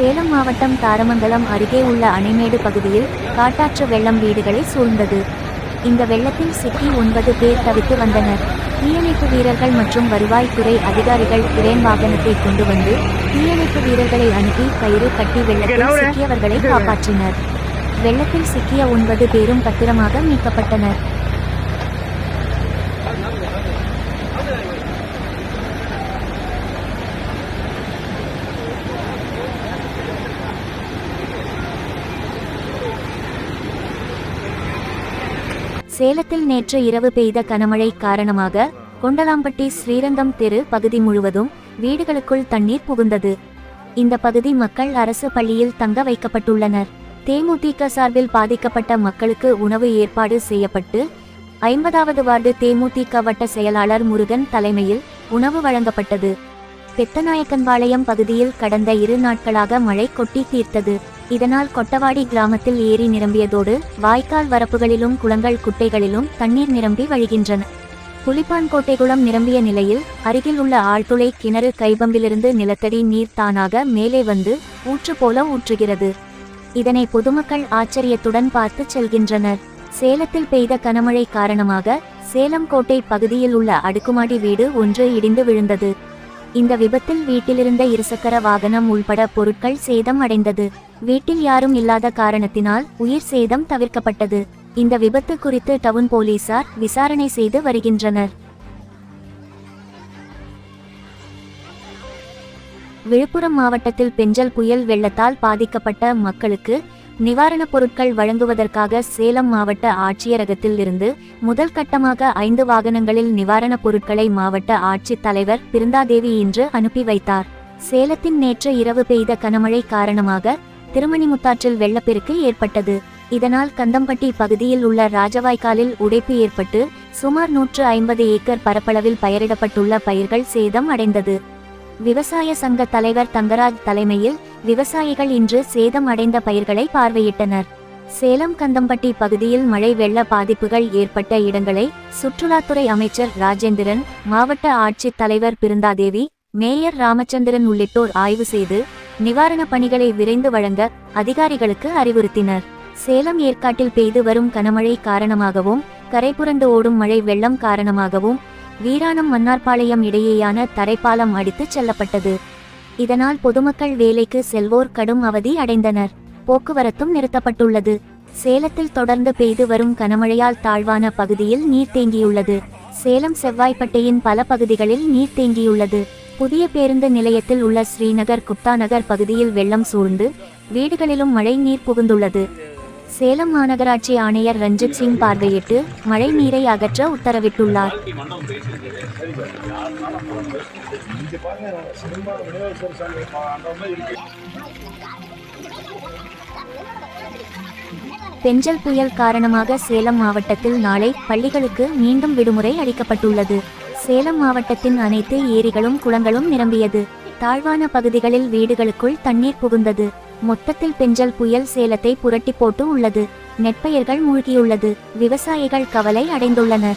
சேலம் மாவட்டம் தாரமங்கலம் அருகே உள்ள அணைமேடு பகுதியில் காட்டாற்று வெள்ளம் வீடுகளை சூழ்ந்தது. இந்த வெள்ளத்தில் சிக்கி ஒன்பது பேர் தவித்து வந்தனர். தீயணைப்பு வீரர்கள் மற்றும் வருவாய்த்துறை அதிகாரிகள் கிரேன் வாகனத்தை கொண்டு வந்து தீயணைப்பு வீரர்களை அனுப்பி கயிறு கட்டி வெள்ளத்தில் சிக்கியவர்களை காப்பாற்றினர். வெள்ளத்தில் சிக்கிய ஒன்பது பேரும் பத்திரமாக மீட்கப்பட்டனர். சேலத்தில் நேற்று இரவு பெய்த கனமழை காரணமாக கொண்டலாம்பட்டி ஸ்ரீரங்கம் தெரு பகுதி முழுவதும் வீடுகளுக்குள் தண்ணீர் புகுந்தது. இந்த பகுதி மக்கள் அரசு பள்ளியில் தங்க வைக்கப்பட்டுள்ளனர். தேமுதிக சார்பில் பாதிக்கப்பட்ட மக்களுக்கு உணவு ஏற்பாடு செய்யப்பட்டு ஐம்பதாவது வார்டு தேமுதிக வட்ட செயலாளர் முருகன் தலைமையில் உணவு வழங்கப்பட்டது. பெத்தநாயக்கன்பாளையம் பகுதியில் கடந்த இரு நாட்களாக மழை கொட்டி தீர்த்தது. இதனால் கொட்டவாடி கிராமத்தில் ஏரி நிரம்பியதோடு வாய்க்கால் வரப்புகளிலும் குளங்கள் குட்டைகளிலும் தண்ணீர் நிரம்பி வழிகின்றன. புலிப்பான்கோட்டை குளம் நிரம்பிய நிலையில் அருகில் உள்ள ஆழ்துளை கிணறு கைபம்பிலிருந்து நிலத்தடி நீர் தானாக மேலே வந்து ஊற்று போல ஊற்றுகிறது. இதனை பொதுமக்கள் ஆச்சரியத்துடன் பார்த்து செல்கின்றனர். சேலத்தில் பெய்த கனமழை காரணமாக சேலம் கோட்டை பகுதியில் உள்ள அடுக்குமாடி வீடு ஒன்று இடிந்து விழுந்தது. இந்த விபத்தில் வீட்டிலிருந்த இருசக்கர வாகனம் உள்பட பொருட்கள் சேதம் அடைந்தது. வீட்டில் யாரும் இல்லாத காரணத்தினால் உயிர் சேதம் தவிர்க்கப்பட்டது. இந்த விபத்து குறித்து டவுன் போலீசார் விசாரணை செய்து வருகின்றனர். விழுப்புரம் மாவட்டத்தில் பெஞ்சல் புயல் வெள்ளத்தால் பாதிக்கப்பட்ட மக்களுக்கு நிவாரணப் பொருட்கள் வழங்குவதற்காக சேலம் மாவட்ட ஆட்சியரகத்தில் இருந்து முதல் கட்டமாக ஐந்து வாகனங்களில் நிவாரணப் பொருட்களை மாவட்ட ஆட்சித் தலைவர் பிருந்தாதேவி இன்று அனுப்பி வைத்தார். சேலத்தின் நேற்று இரவு பெய்த கனமழை காரணமாக திருமணிமுத்தாற்றில் வெள்ளப்பெருக்கு ஏற்பட்டது. இதனால் கந்தம்பட்டி பகுதியில் உள்ள ராஜவாய்க்காலில் உடைப்பு ஏற்பட்டு சுமார் நூற்று ஐம்பது ஏக்கர் பரப்பளவில் பயிரிடப்பட்டுள்ள பயிர்கள் சேதம் அடைந்தது. விவசாய சங்க தலைவர் தங்கராஜ் தலைமையில் விவசாயிகள் இன்று சேதம் அடைந்த பயிர்களை பார்வையிட்டனர். சேலம் கந்தம்பட்டி பகுதியில் மழை வெள்ள பாதிப்புகள் ஏற்பட்ட இடங்களை சுற்றுலாத்துறை அமைச்சர் ராஜேந்திரன் மாவட்ட ஆட்சித் தலைவர் பிருந்தாதேவி மேயர் ராமச்சந்திரன் உள்ளிட்டோர் ஆய்வு செய்து நிவாரணப் பணிகளை விரைந்து வழங்க அதிகாரிகளுக்கு அறிவுறுத்தினர். சேலம் ஏற்காட்டில் பெய்து வரும் கனமழை காரணமாகவும் கரைபுரண்டு ஓடும் மழை வெள்ளம் காரணமாகவும் வீராணம் மன்னார்பாளையம் இடையேயான தரைப்பாலம் அடித்துச் செல்லப்பட்டது. இதனால் பொதுமக்கள் வேலைக்கு செல்வோர் கடும் அவதி அடைந்தனர். போக்குவரத்தும் நிறுத்தப்பட்டுள்ளது. சேலத்தில் தொடர்ந்து பெய்து வரும் கனமழையால் தாழ்வான பகுதியில் நீர் தேங்கியுள்ளது. சேலம் செவ்வாய்ப்பட்டையின் பல பகுதிகளில் நீர் தேங்கியுள்ளது. புதிய பேருந்து நிலையத்தில் உள்ள ஸ்ரீநகர் குப்தா நகர் பகுதியில் வெள்ளம் சூழ்ந்து வீடுகளிலும் மழை நீர் புகுந்துள்ளது. சேலம் மாநகராட்சி ஆணையர் ரஞ்சித் சிங் பார்வையிட்டு மழை நீரை அகற்ற உத்தரவிட்டுள்ளார். பெஞ்சல் புயல் காரணமாக சேலம் மாவட்டத்தில் நாளை பள்ளிகளுக்கு மீண்டும் விடுமுறை அளிக்கப்பட்டுள்ளது. சேலம் மாவட்டத்தின் அனைத்து ஏரிகளும் குளங்களும் நிரம்பியது. தாழ்வான பகுதிகளில் வீடுகளுக்குள் தண்ணீர் புகுந்தது. மொத்தத்தில் பெஞ்சல் புயல் சேலத்தை புரட்டி போட்டு உள்ளது. நெற்பயிர்கள் மூழ்கியுள்ளது. விவசாயிகள் கவலை அடைந்துள்ளனர்.